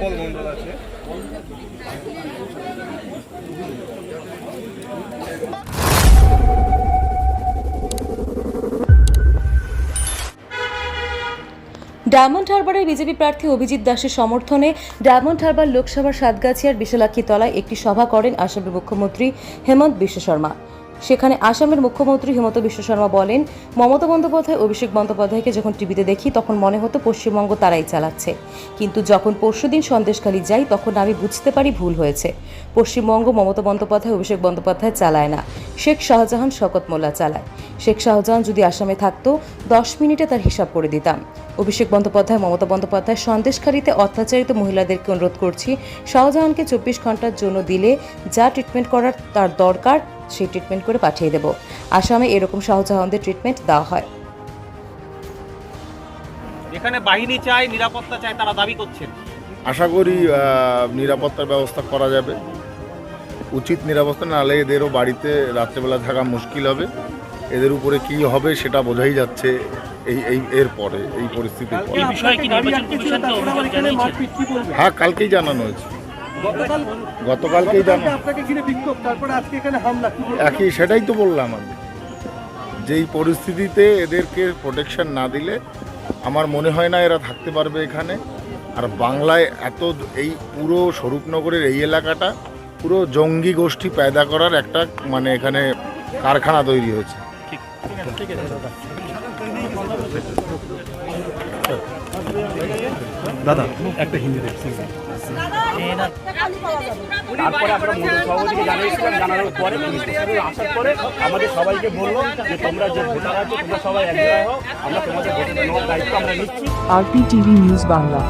ফল মন্ডল আছে। ডায়মন্ড হারবারের বিজেপি প্রার্থী অভিজিৎ দাসের সমর্থনে ডায়মন্ড হারবার লোকসভার সাতগাছিয়ার বিশালাক্ষী তলায় একটি সভা করেন আসামের মুখ্যমন্ত্রী হেমন্ত বিশ্ব শর্মা। সেখানে আসামের মুখ্যমন্ত্রী হেমন্ত বিশ্ব শর্মা বলেন, মমতা বন্দ্যোপাধ্যায় অভিষেক বন্দ্যোপাধ্যায়কে যখন টিভিতে দেখি, তখন মনে হতো পশ্চিমবঙ্গ তারাই চালাচ্ছে। কিন্তু যখন পরশুদিন সন্দেশখালী যাই, তখন আমি বুঝতে পারি ভুল হয়েছে। পশ্চিমবঙ্গ মমতা বন্দ্যোপাধ্যায়, অভিষেক বন্দ্যোপাধ্যায় চালায় না। শেখ শাহজাহান শকত মোল্লা চালায়। শেখ শাহজাহান যদি আসামে থাকতো, দশ মিনিটে তার হিসাব করে দিতাম। অভিষেক বন্দ্যোপাধ্যায়, মমতা বন্দ্যোপাধ্যায় সন্দেশখালীতে অত্যাচারিত মহিলাদেরকে অনুরোধ করছি, শাহজাহানকে চব্বিশ ঘণ্টার জন্য দিলে যা ট্রিটমেন্ট করার তার দরকার সেই ট্রিটমেন্ট করে পাঠিয়ে দেব। আসামে এরকম শাহজাহানদের ট্রিটমেন্ট দেওয়া হয়। এখানে বাহিনী চাই নিরাপত্তা চাই তারা দাবি করছেন। আশা করি নিরাপত্তার ব্যবস্থা করা যাবে। উচিত নিরাপত্তা নাহলে এদেরও বাড়িতে রাত্রেবেলা থাকা মুশকিল হবে। এদের উপরে কি হবে সেটা বোঝাই যাচ্ছে এই এই এর পরে এই পরিস্থিতির পরে। হ্যাঁ কালকেই জানানো হয়েছে। গতকালকেই? একই সেটাই তো বললাম আমি। যেই পরিস্থিতিতে এদেরকে প্রোটেকশন না দিলে আমার মনে হয় না এরা থাকতে পারবে এখানে। আর বাংলায় এত এই পুরো স্বরূপনগরের এই এলাকাটা পুরো জঙ্গি গোষ্ঠী পেদা করার একটা মানে এখানে কারখানা তৈরি হয়েছে। তারপরে আমরা মন্ডল সভাপতিকে জানিয়েছিলাম জানানোর পরে আসার পরে আমাদের সবাইকে বলল যে তোমরা যে ভোটার আছে তোমরা সবাই এক হও আমরা তোমাদের ভোট দায়িত্ব আমরা নিচ্ছি। RPTV news Bangla